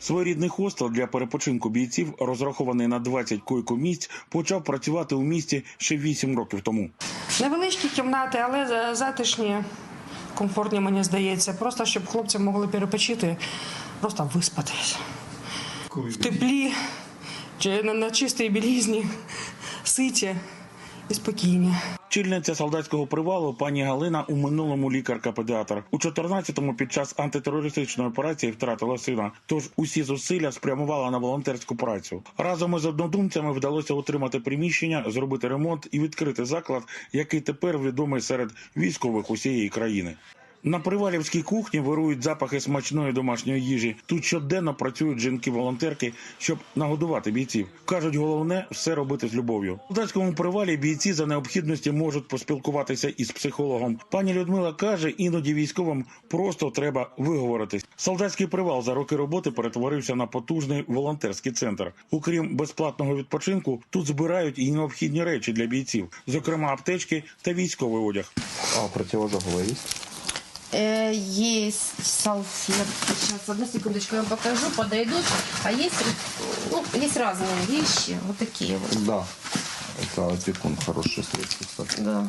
Своєрідний хостел для перепочинку бійців, розрахований на 20 койко-місць, почав працювати у місті ще 8 років тому. Невеличкі кімнати, але затишні, комфортні, мені здається. Просто щоб хлопці могли перепочити, просто виспатись. В теплі, чи на, чистій білізні, ситі і спокійні. Чільниця солдатського привалу пані Галина у минулому лікарка-педіатр. У 14-му під час антитерористичної операції втратила сина. Тож усі зусилля спрямувала на волонтерську працю. Разом із однодумцями вдалося отримати приміщення, зробити ремонт і відкрити заклад, який тепер відомий серед військових усієї країни. На привалівській кухні вирують запахи смачної домашньої їжі. Тут щоденно працюють жінки-волонтерки, щоб нагодувати бійців. кажуть, головне все робити з любов'ю. У датському привалі бійці за необхідності можуть поспілкуватися із психологом. Пані Людмила каже, іноді військовим просто треба виговоритись. Солдатський привал за роки роботи перетворився на потужний волонтерський центр. Окрім безплатного відпочинку, тут збирають і необхідні речі для бійців, зокрема аптечки та військовий одяг. А противозоговое есть? Э, Есть салфетки. Сейчас, одну секундочку, я вам покажу, подойдут. А есть, ну, есть разные вещи, вот такие вот. Да. Это опекун хорошее средство, кстати. Да.